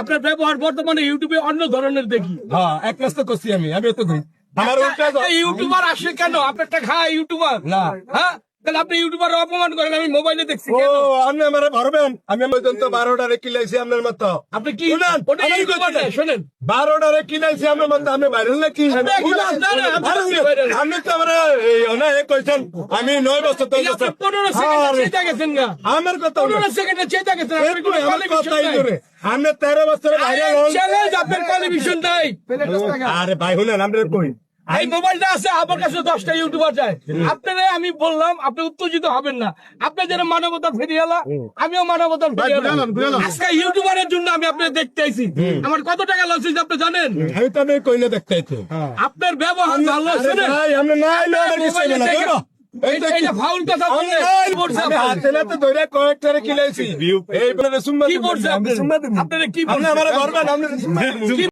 আপনার ব্যবহার বর্তমানে ইউটিউবে অন্য ধরনের দেখি। হ্যাঁ এক কাজ তো করছি আমি আমি তো আমার ইউটিউবার আসে কেন? আপনারটা খায় ইউটিউবার। না। হ্যাঁ? তাহলে আপনি ইউটিউবার অপমান করেন আমি মোবাইলে দেখছি ও কেন? আপনি আমার ভরবেন আমি পর্যন্ত বারোটারে কিলাইছি আপনার মতো। আপনি কি শুনেন, ওটা আমি ইউটিউবার? কইছি। না, শোনেন। বারোটারে কিলাইছি আপনার মতো আপনি বাইরে নাকি আপনি কি শুনেন, না, না, আপনি আরে কি বাইরে? আপনি তো আমার এই অনেক কইছেন আমি নয় বছর পনেরো গেছেন আমার কথা পনেরো সেকেন্ডে গেছেন আমার কথাই। ধরে তেরো বছর বাইরে চ্যালেঞ্জ আপনার কোয়ালিফিকেশন নাই। আরে ভাই শুনেন আমরা কই? এই মোবাইলটা আছে আমার কাছে দশটা ইউটিউবার যায়। আপনারা আমি বললাম আপনি উত্তেজিত হবেন না। আপনি যেন মানবতা ফিরিয়ে এলা আমিও মানবতা ফিরিয়ে আজকে ইউটিউবারের জন্য আমি আপনার দেখতে আইছি। আমার কত টাকা লস হয়েছে আপনি জানেন? আমি তো আমি কইলে দেখতে আইছি। আপনার ব্যবহার ভালো ভাই, আমার না, দিবেন। কি